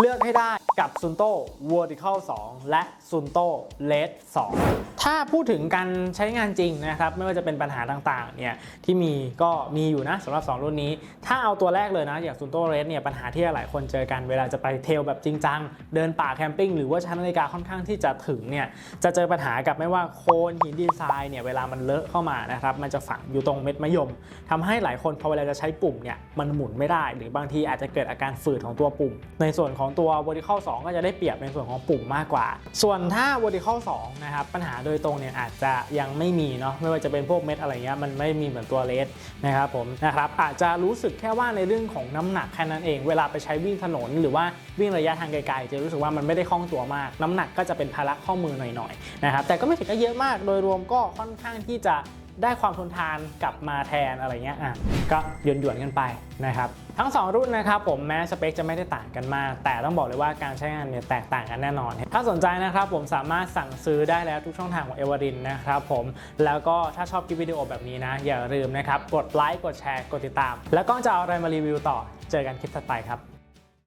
เลือกให้ได้กับ Sunto Vertical 2 และ Sunto LED 2 ถ้าพูดถึงการใช้งานจริงนะครับ ไม่ว่าจะเป็นปัญหาต่างๆเนี่ยที่มีก็มีอยู่นะสำหรับ 2 รุ่นนี้ ถ้าเอาตัวแรกเลยนะอย่าง Sunto LED เนี่ยปัญหาที่หลายคนเจอกันเวลาจะไปเทลแบบจริงจัง เดินป่าแคมปิ้งหรือว่าชั้นนาฬิกาค่อนข้างที่จะถึงเนี่ยจะเจอปัญหากับไม่ว่าโคนหินดินทรายเนี่ยเวลามันเลอะเข้ามานะครับมันจะฝังอยู่ตรงเม็ดมะยมทำให้หลายคนพอเวลาจะใช้ปุ่มเนี่ยมันหมุนไม่ได้ หรือบางทีอาจจะเกิดอาการฝืดของตัวปุ่ม ในส่วนของของตัว vertical 2 ก็จะได้เปรียบในส่วนของปุ่มมากกว่า ส่วนถ้า vertical 2 นะครับ ปัญหาโดยตรงเนี่ยอาจจะยังไม่มีเนาะไม่ว่าจะเป็นพวกเม็ดอะไรเงี้ยมันไม่มีเหมือนตัวเลสนะครับผมนะครับอาจจะรู้สึกแค่ว่าในเรื่องของน้ำหนักแค่นั้นเอง เวลาไปใช้วิ่งถนน หรือว่าวิ่งระยะทางไกลๆจะรู้สึกว่ามันไม่ได้คล่องตัวมาก น้ำหนักก็จะเป็นภาระข้อมือหน่อยๆนะครับแต่ก็ไม่ถึงกับเยอะมากโดยรวมก็ค่อนข้างที่จะ ได้ความทนทานกลับมาแทนอะไรเงี้ยอะก็หยวนหยวนๆกันไปนะครับทั้ง 2 รุ่นนะครับผมแม้สเปคจะไม่ได้ต่างกันมาก แต่ต้องบอกเลยว่าการใช้งานเนี่ยแตกต่างกันแน่นอน ถ้าสนใจนะครับผมสามารถสั่งซื้อได้แล้วทุกช่องทางของเอวารินนะครับผมแล้วก็ถ้าชอบคลิปวิดีโอแบบนี้นะ อย่าลืมนะครับ กดไลค์กดแชร์กดติดตาม แล้วก็จะเอาอะไรมารีวิวต่อเจอกันคลิปถัดไปครับ